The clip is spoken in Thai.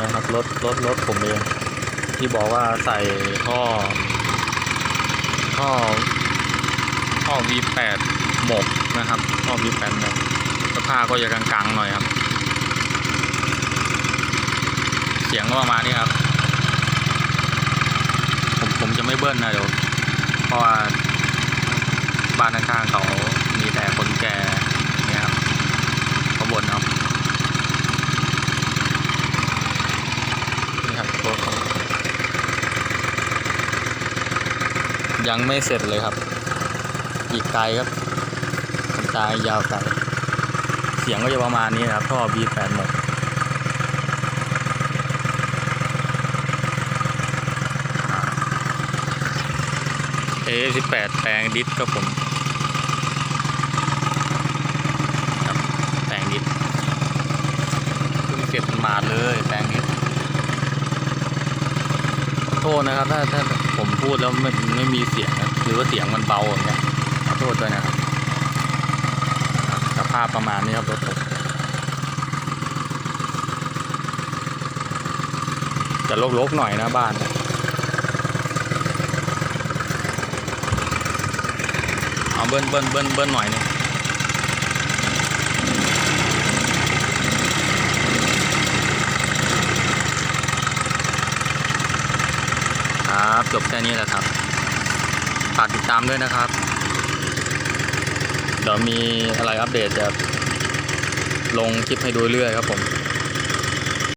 นะครับรถรถรถผมเองที่บอกว่าใส่ท่อท่อท่อ V8 หมกนะครับท่อ V8 หมกสภาพก็จะกลางๆหน่อยครับ เสียงก็ประมาณนี้ครับ ผมผมจะไม่เบิ้ลนะเดี๋ยวเพราะว่าบ้านข้างๆเขามีแต่คนแก่เนี่ยครับเขาบ่นเอานี่ครับรถเขา ยังไม่เสร็จเลยครับ อีกไกลครับคนตายยาวไกลเสียงก็จะประมาณนี้นะครับท่อ B8 หมด A18 แปดแปลงดิสครับผมครับแปลงดิสเพิ่งเก็บมันมาเลยแปลงดิสขอ โทษนะครับ ถ้าถ้าผมพูดแล้วไม่ไม่มีเสียงหรือว่าเสียงมันเบาอย่างเงี้ยขอโทษด้วยนะครับสภาพประมาณนี้ครับรถผมจะลกๆหน่อยนะบ้านเอาเบิ้ลเบิ้ลเบิ้ลเบิ้ลหน่อยนึงครับ จบแค่นี้แหละครับฝากติดตามด้วยนะครับ เดี๋ยวมีอะไรอัปเดตจะลงคลิปให้ดูเรื่อยครับผม